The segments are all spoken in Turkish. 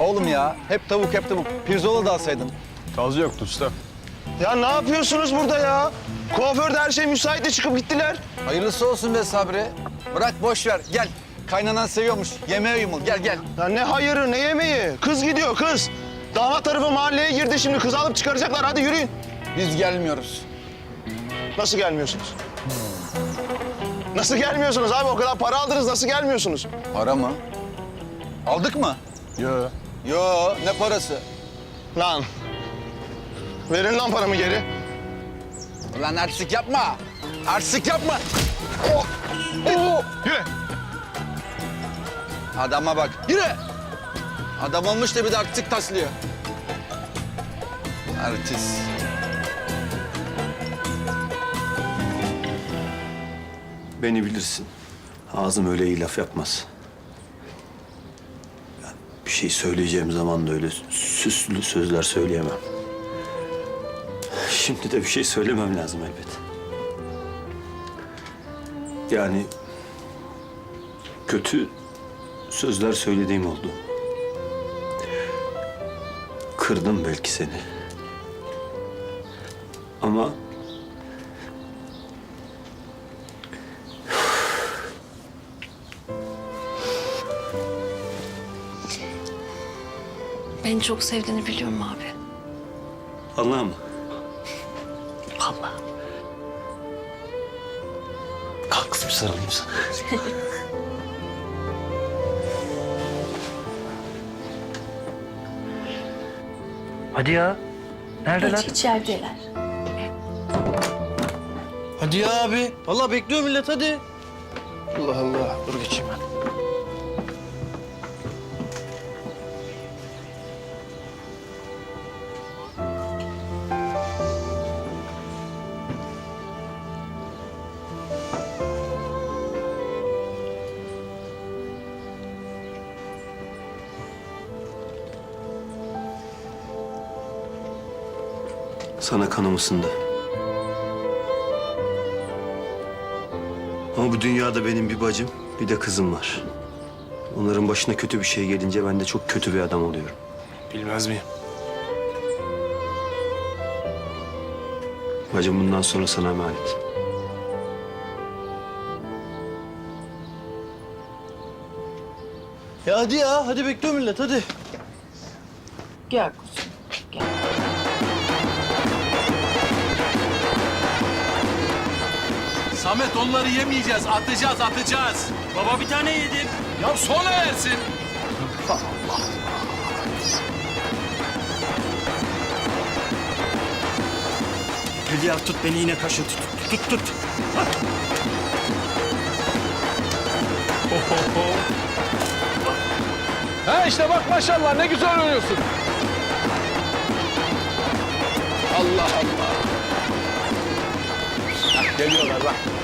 Oğlum ya hep tavuk hep tavuk. Pirzola da alsaydın. Tazı yoktu usta. Ya ne yapıyorsunuz burada ya? Kuaförde her şey müsaitti çıkıp gittiler. Hayırlısı olsun be Sabri. Bırak boş ver gel. Kaynanan seviyormuş. Yemeğe yumul gel gel. Ya ne hayırı ne yemeği? Kız gidiyor kız. Damat tarafı mahalleye girdi şimdi kız alıp çıkaracaklar hadi yürüyün. Biz gelmiyoruz. Nasıl gelmiyorsunuz? Nasıl gelmiyorsunuz abi? O kadar para aldınız nasıl gelmiyorsunuz? Para mı? Aldık mı? Yo. Yo ne parası? Lan. Verin lan paramı geri. Ulan artistik yapma. Artistik yapma. Oh. Oh. Yürü. Adama bak. Yürü. Adam olmuş da bir de artistik taslıyor. Artist. Beni bilirsin. Ağzım öyle iyi laf yapmaz. Şey söyleyeceğim zaman da öyle süslü sözler söyleyemem. Şimdi de bir şey söylemem lazım elbet. Yani kötü sözler söylediğim oldu. Kırdım belki seni. Ama Beni çok sevdiğini biliyorum abi. Allah mı? Vallahi. Kalk kızım sarılayım sana. Hadi ya. Neredeler? Hiç içerideler. Hadi ya abi. Vallahi bekliyor millet hadi. Sana kanım ısındı. Ama bu dünyada benim bir bacım, bir de kızım var. Onların başına kötü bir şey gelince ben de çok kötü bir adam oluyorum. Bilmez miyim? Bacım bundan sonra sana emanet. Ya hadi ya. Hadi bekliyor millet hadi. Gel kuzum. Samet onları yemeyeceğiz, atacağız, atacağız. Baba bir tane yedim. Ya sonra yersin. Hülya tut beni yine kaşı tut. Tut tut. Ha işte bak maşallah ne güzel oynuyorsun. Allah Allah. Hah, geliyorlar bak. Sağ ol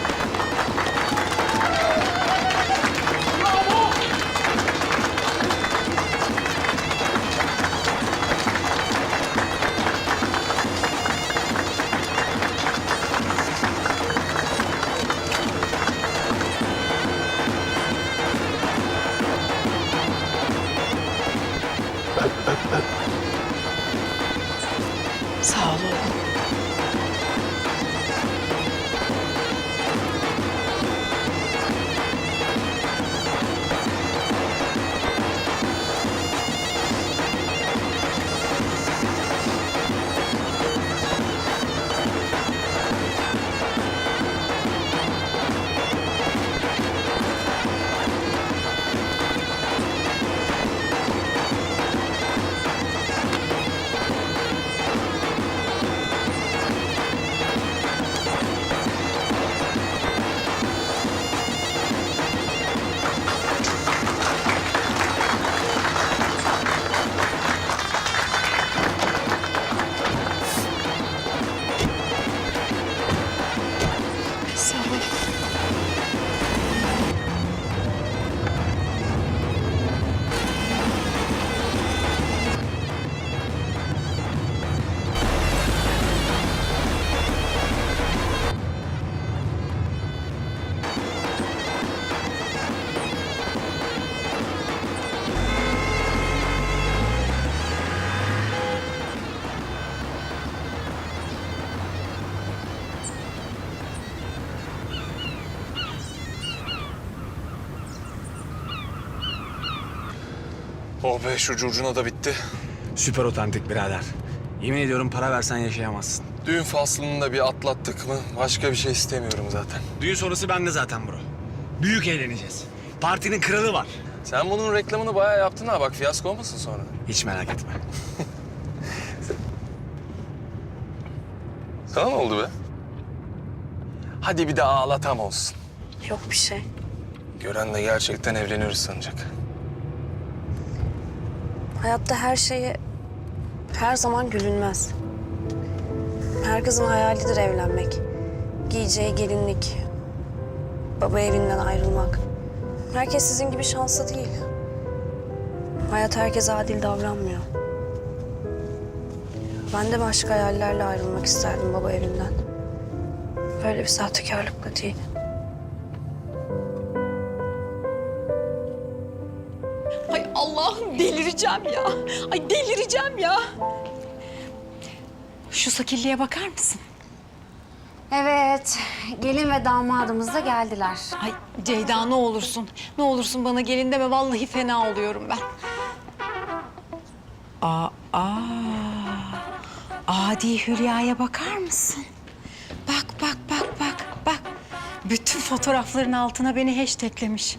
Oh be şu curcuna da bitti. Süper otantik birader. Yemin ediyorum para versen yaşayamazsın. Düğün faslını da bir atlattık mı başka bir şey istemiyorum zaten. Düğün sonrası bende zaten bro. Büyük eğleneceğiz. Partinin kralı var. Sen bunun reklamını bayağı yaptın ha bak fiyasko olmasın sonra. Hiç merak etme. Sana ne oldu be? Hadi bir de ağlatam olsun. Yok bir şey. Gören de gerçekten evleniyoruz sanacak. Hayatta her şeye her zaman gülünmez. Her kızın hayalidir evlenmek. Giyeceği gelinlik, baba evinden ayrılmak. Herkes sizin gibi şanslı değil. Hayat herkese adil davranmıyor. Ben de başka hayallerle ayrılmak isterdim baba evinden. Böyle bir sahtekarlıkla değil. Delireceğim ya. Ay delireceğim ya. Şu sakilliğe bakar mısın? Evet, gelin ve damadımız da geldiler. Ay Ceyda ne olursun. Ne olursun bana gelin deme. Vallahi fena oluyorum ben. Aa, aa. Adi Hülya'ya bakar mısın? Bak, bak, bak, bak, bak. Bütün fotoğrafların altına beni hashtaglemiş.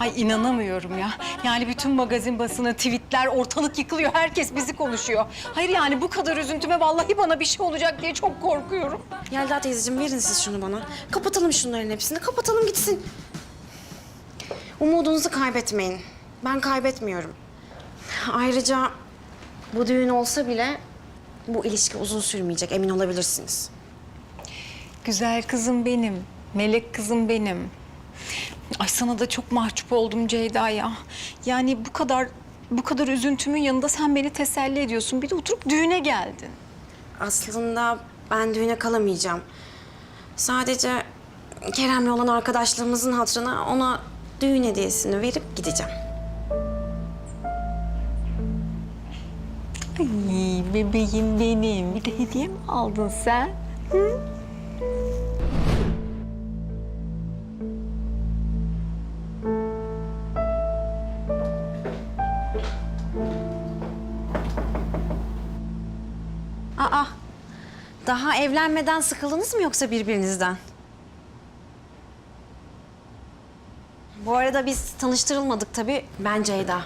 Ay inanamıyorum ya. Yani bütün magazin basını, tweetler, ortalık yıkılıyor. Herkes bizi konuşuyor. Hayır yani bu kadar üzüntüme vallahi bana bir şey olacak diye çok korkuyorum. Yelda teyzeciğim verin siz şunu bana. Kapatalım şunların hepsini, kapatalım gitsin. Umudunuzu kaybetmeyin. Ben kaybetmiyorum. Ayrıca bu düğün olsa bile bu ilişki uzun sürmeyecek, emin olabilirsiniz. Güzel kızım benim. Melek kızım benim. Ay sana da çok mahcup oldum Ceyda ya. Yani bu kadar bu kadar üzüntümün yanında sen beni teselli ediyorsun. Bir de oturup düğüne geldin. Aslında ben düğüne kalamayacağım. Sadece Kerem'le olan arkadaşlığımızın hatırına ona düğün hediyesini verip gideceğim. Ay bebeğim benim. Bir de hediye mi aldın sen? Aa, daha evlenmeden sıkıldınız mı yoksa birbirinizden? Bu arada biz tanıştırılmadık tabii. Ben Ceyda.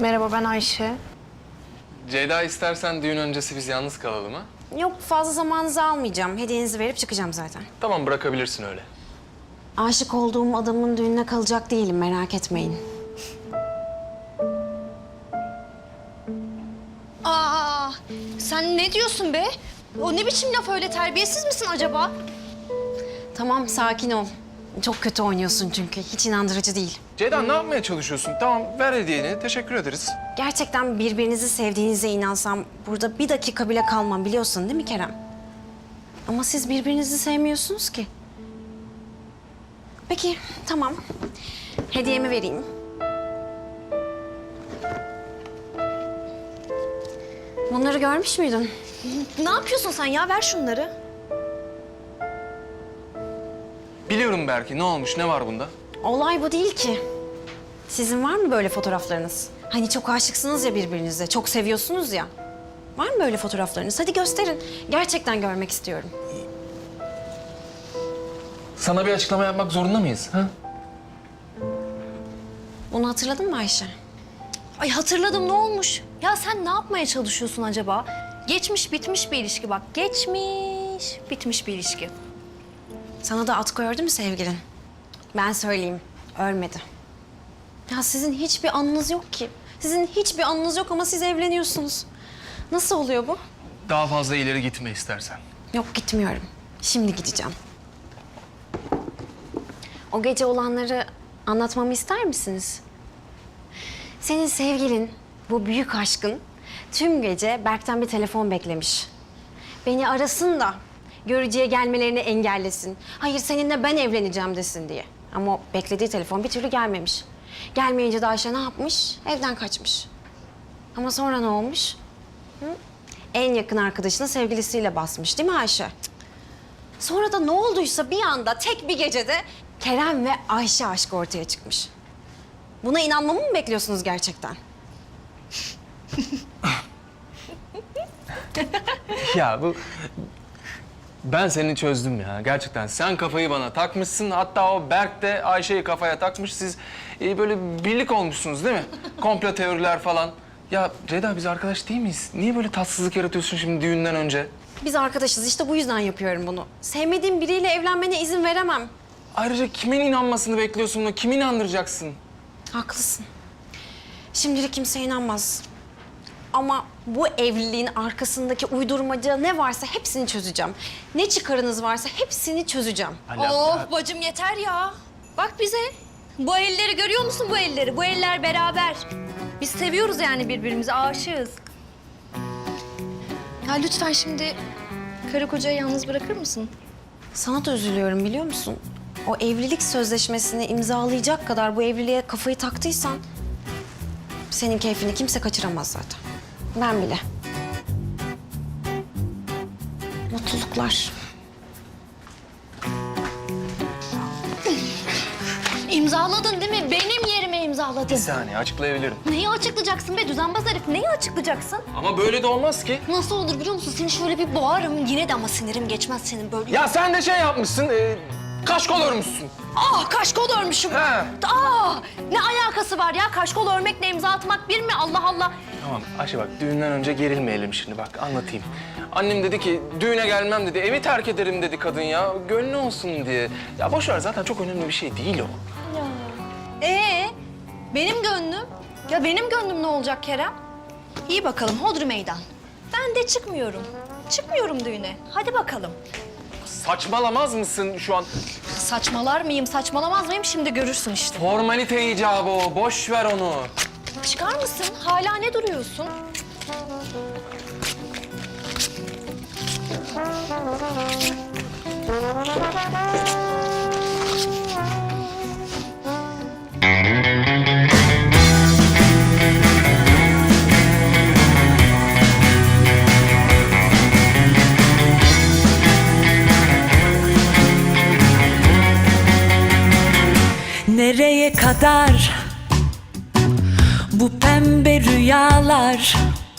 Merhaba ben Ayşe. Ceyda istersen düğün öncesi biz yalnız kalalım ha? Yok fazla zamanınızı almayacağım. Hediyenizi verip çıkacağım zaten. Tamam bırakabilirsin öyle. Aşık olduğum adamın düğününe kalacak değilim merak etmeyin. Ne diyorsun be? O ne biçim laf öyle terbiyesiz misin acaba? Tamam sakin ol. Çok kötü oynuyorsun çünkü. Hiç inandırıcı değil. Ceyda ne yapmaya çalışıyorsun? Tamam ver hediyeni teşekkür ederiz. Gerçekten birbirinizi sevdiğinize inansam burada bir dakika bile kalmam biliyorsun değil mi Kerem? Ama siz birbirinizi sevmiyorsunuz ki. Peki tamam. Hediyemi vereyim. Bunları görmüş müydün? Ne yapıyorsun sen ya? Ver şunları. Biliyorum Berki ne olmuş ne var bunda? Olay bu değil ki. Sizin var mı böyle fotoğraflarınız? Hani çok aşıksınız ya birbirinize, çok seviyorsunuz ya. Var mı böyle fotoğraflarınız? Hadi gösterin. Gerçekten görmek istiyorum. Sana bir açıklama yapmak zorunda mıyız? Ha? Bunu hatırladın mı Ayşe? Ay hatırladım ne olmuş? Ya sen ne yapmaya çalışıyorsun acaba? Geçmiş bitmiş bir ilişki bak. Geçmiş bitmiş bir ilişki. Sana da at koydu mu sevgilin? Ben söyleyeyim, ölmedi. Ya sizin hiçbir anınız yok ki. Sizin hiçbir anınız yok ama siz evleniyorsunuz. Nasıl oluyor bu? Daha fazla ileri gitme istersen. Yok gitmiyorum. Şimdi gideceğim. O gece olanları anlatmamı ister misiniz? Senin sevgilin, bu büyük aşkın tüm gece Berk'ten bir telefon beklemiş. Beni arasın da görücüye gelmelerini engellesin. Hayır seninle ben evleneceğim desin diye. Ama o beklediği telefon bir türlü gelmemiş. Gelmeyince de Ayşe ne yapmış? Evden kaçmış. Ama sonra ne olmuş? en yakın arkadaşının sevgilisiyle basmış değil mi Ayşe? Sonra da ne olduysa bir anda tek bir gecede Kerem ve Ayşe aşkı ortaya çıkmış. Buna inanmamı mı bekliyorsunuz gerçekten? Ya bu... Ben seni çözdüm ya gerçekten. Sen kafayı bana takmışsın. Hatta o Berk de Ayşe'yi kafaya takmış. Siz e, böyle birlik olmuşsunuz değil mi? Komplo teoriler falan. Ya Ceyda biz arkadaş değil miyiz? Niye böyle tatsızlık yaratıyorsun şimdi düğünden önce? Biz arkadaşız işte bu yüzden yapıyorum bunu. Sevmediğim biriyle evlenmene izin veremem. Ayrıca kimin inanmasını bekliyorsun buna? Kimi inandıracaksın? Haklısın. Şimdilik kimse inanmaz. Ama bu evliliğin arkasındaki uydurmaca ne varsa hepsini çözeceğim. Ne çıkarınız varsa hepsini çözeceğim. Of bacım yeter ya. Bak bize. Bu elleri görüyor musun bu elleri? Bu eller beraber. Biz seviyoruz yani birbirimizi, aşığız. Ya lütfen şimdi karı kocayı yalnız bırakır mısın? Sana da üzülüyorum biliyor musun? O evlilik sözleşmesini imzalayacak kadar bu evliliğe kafayı taktıysan... ...senin keyfini kimse kaçıramaz zaten. Ben bile. Mutluluklar. İmzaladın değil mi? Benim yerime Bir imzaladın. saniye açıklayabilirim. Neyi açıklayacaksın be düzenbaz herif? Neyi açıklayacaksın? Ama böyle de olmaz ki. Nasıl olur biliyor musun? Seni şöyle bir boğarım. Yine de ama sinirim geçmez senin böyle. Ya sen de şey yapmışsın, e, kaşkol örmüşsün. Ah kaşkol örmüşüm. He. Aa, ne alakası var ya? Kaşkol örmekle imza atmak bir mi? Allah Allah. Tamam Ayşe bak düğünden önce gerilmeyelim şimdi bak anlatayım. Annem dedi ki düğüne gelmem dedi, evi terk ederim dedi kadın ya. Gönlü olsun diye. Ya boş ver zaten çok önemli bir şey değil o. Ee, benim gönlüm? Ya benim gönlüm ne olacak Kerem? İyi bakalım hodri meydan. Ben de çıkmıyorum. Çıkmıyorum düğüne. Hadi bakalım. Saçmalamaz mısın şu an? Saçmalar mıyım, saçmalamaz mıyım? Şimdi görürsün işte. Formalite icabı o, boş ver onu. Çıkar mısın? Hala ne duruyorsun?